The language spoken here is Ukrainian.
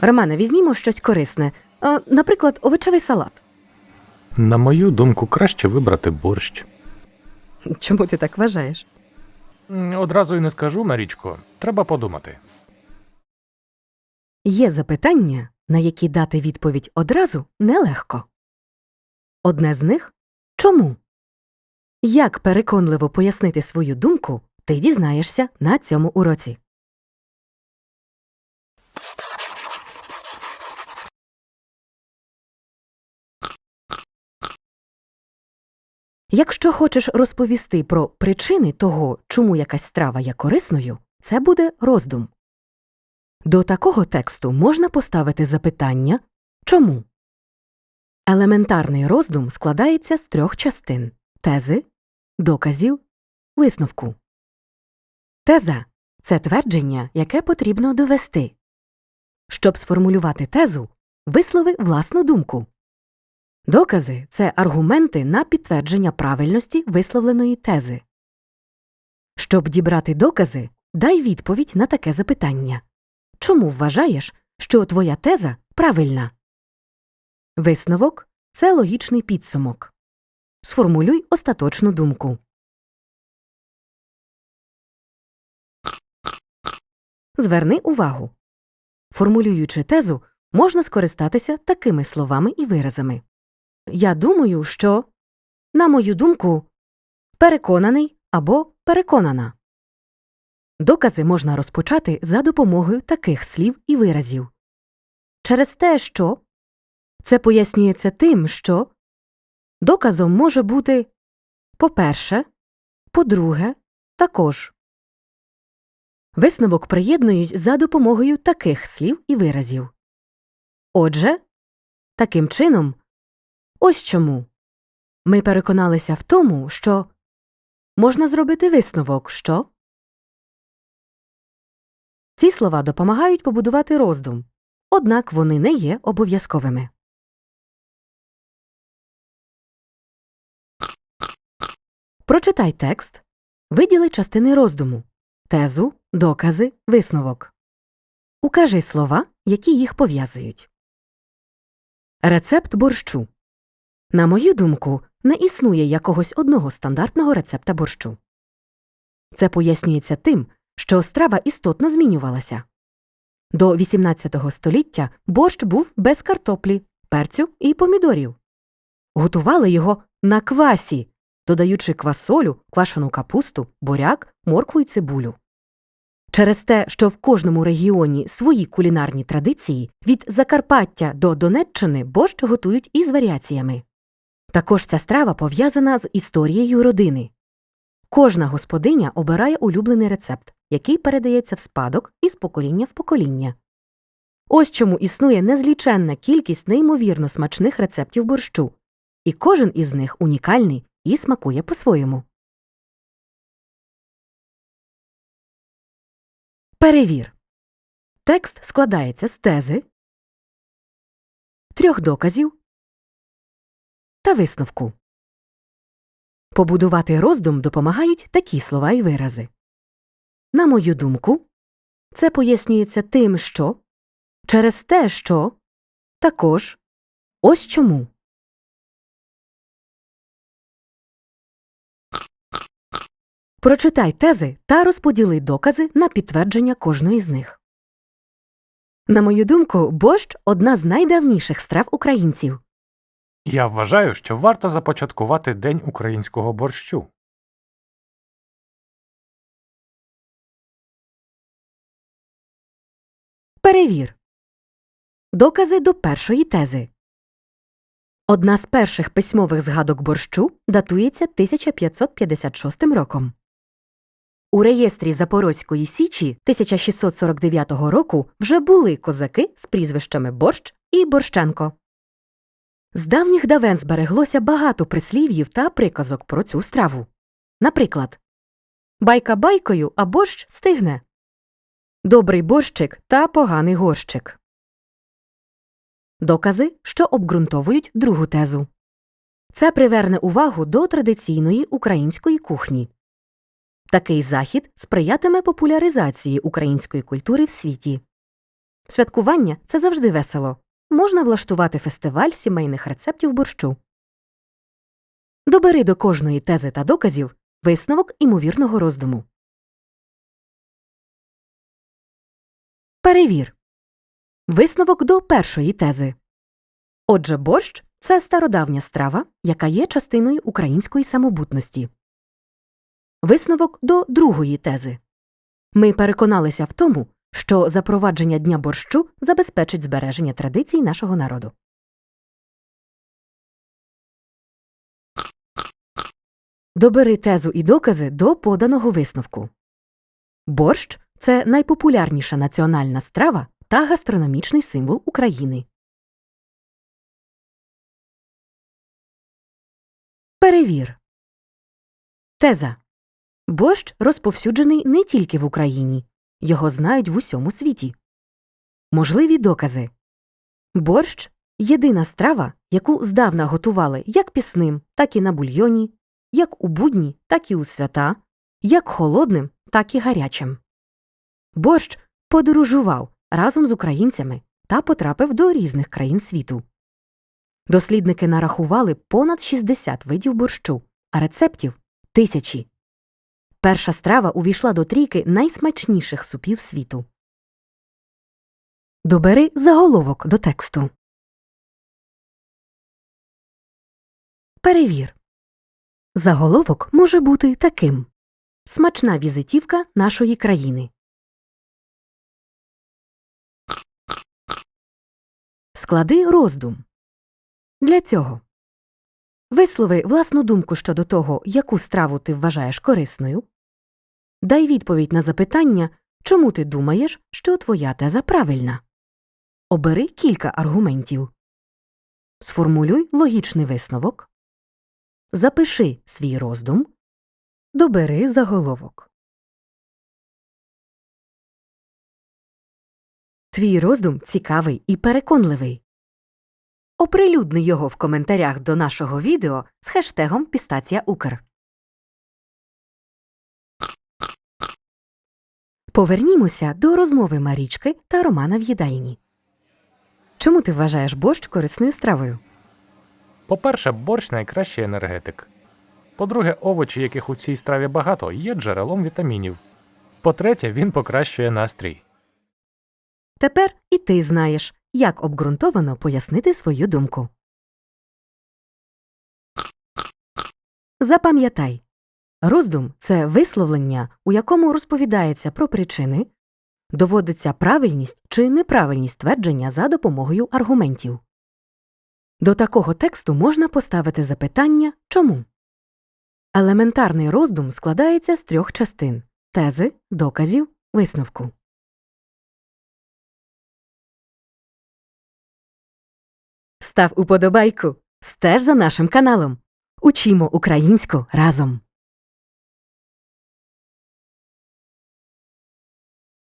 Романе, візьмімо щось корисне, Е, наприклад, овочевий салат. На мою думку, краще вибрати борщ. Чому ти так вважаєш? М, Одразу й не скажу, Марічко. Треба подумати. Є запитання, на які дати відповідь одразу нелегко. Одне з них чому? Як переконливо пояснити свою думку, ти дізнаєшся на цьому уроці. Якщо хочеш розповісти про причини того, чому якась страва є корисною, це буде роздум. До такого тексту можна поставити запитання чому. Елементарний роздум складається з трьох частин тези, доказів, висновку. Теза це твердження, яке потрібно довести. Щоб сформулювати тезу, вислови власну думку. Докази це аргументи на підтвердження правильності висловленої тези. Щоб дібрати докази, дай відповідь на таке запитання. Чому вважаєш, що твоя теза правильна? Висновок це логічний підсумок. Сформулюй остаточну думку. Зверни увагу. Формулюючи тезу, можна скористатися такими словами і виразами. Я думаю, що, на мою думку, переконаний або переконана. Докази можна розпочати за допомогою таких слів і виразів. Через те, що це пояснюється тим, що доказом може бути по-перше, по-друге, також. Висновок приєднують за допомогою таких слів і виразів. Отже, таким чином, ось чому ми переконалися в тому, що можна зробити висновок, що ці слова допомагають побудувати роздум, однак вони не є обов'язковими. Прочитай текст, виділи частини роздуму, тезу, докази, висновок. Укажи слова, які їх пов'язують. Рецепт борщу. На мою думку, не існує якогось одного стандартного рецепта борщу. Це пояснюється тим, що страва істотно змінювалася. До XVIII століття борщ був без картоплі, перцю і помідорів. Готували його на квасі, додаючи квасолю, квашену капусту, буряк, моркву й цибулю. Через те, що в кожному регіоні свої кулінарні традиції, від Закарпаття до Донеччини борщ готують із варіаціями. Також ця страва пов'язана з історією родини. Кожна господиня обирає улюблений рецепт, який передається в спадок із покоління в покоління. Ось чому існує незліченна кількість неймовірно смачних рецептів борщу, і кожен із них унікальний і смакує по-своєму. Перевір. Текст складається з тези, трьох доказів та висновку. Побудувати роздум допомагають такі слова і вирази. На мою думку, це пояснюється тим, що через те, що також ось чому. Прочитай тези та розподіли докази на підтвердження кожної з них. На мою думку, борщ одна з найдавніших страв українців. Я вважаю, що варто започаткувати День українського борщу. Перевір. Докази до першої тези. Одна з перших письмових згадок борщу датується 1556 роком. У реєстрі Запорозької Січі 1649 року вже були козаки з прізвищами Борщ і Борщенко. З давніх давен збереглося багато прислів'їв та приказок про цю страву. Наприклад, байка байкою, а борщ стигне. Добрий борщик та поганий горщик. Докази, що обґрунтовують другу тезу. Це приверне увагу до традиційної української кухні. Такий захід сприятиме популяризації української культури в світі. Святкування це завжди весело. Можна влаштувати фестиваль сімейних рецептів борщу. Добери до кожної тези та доказів висновок імовірного роздуму. Перевір. Висновок до першої тези. Отже, борщ це стародавня страва, яка є частиною української самобутності. Висновок до другої тези. Ми переконалися в тому, що запровадження дня борщу забезпечить збереження традицій нашого народу. Добери тезу і докази до поданого висновку. Борщ це найпопулярніша національна страва та гастрономічний символ України. Перевір. Теза. Борщ розповсюджений не тільки в Україні. Його знають в усьому світі. Можливі докази. Борщ єдина страва, яку здавна готували як пісним, так і на бульйоні, як у будні, так і у свята, як холодним, так і гарячим. Борщ подорожував разом з українцями та потрапив до різних країн світу. Дослідники нарахували понад 60 видів борщу, а рецептів тисячі. Перша страва увійшла до трійки найсмачніших супів світу. Добери заголовок до тексту. Перевір. Заголовок може бути таким Смачна візитівка нашої країни. Склади роздум. Для цього вислови власну думку щодо того, яку страву ти вважаєш корисною. Дай відповідь на запитання, чому ти думаєш, що твоя теза правильна. Обери кілька аргументів. Сформулюй логічний висновок. Запиши свій роздум. Добери заголовок. Твій роздум цікавий і переконливий. Оприлюдни його в коментарях до нашого відео з хештегом Пістація Укр. Повернімося до розмови Марічки та Романа в їдальні. Чому ти вважаєш борщ корисною стравою? По-перше, борщ найкращий енергетик. По-друге, овочі, яких у цій страві багато, є джерелом вітамінів. По-третє, він покращує настрій. Тепер і ти знаєш, як обґрунтовано пояснити свою думку. Запам'ятай роздум це висловлення, у якому розповідається про причини, доводиться правильність чи неправильність твердження за допомогою аргументів. До такого тексту можна поставити запитання чому. Елементарний роздум складається з трьох частин тези, доказів, висновку. Став уподобайку, стеж за нашим каналом. Учімо українську разом.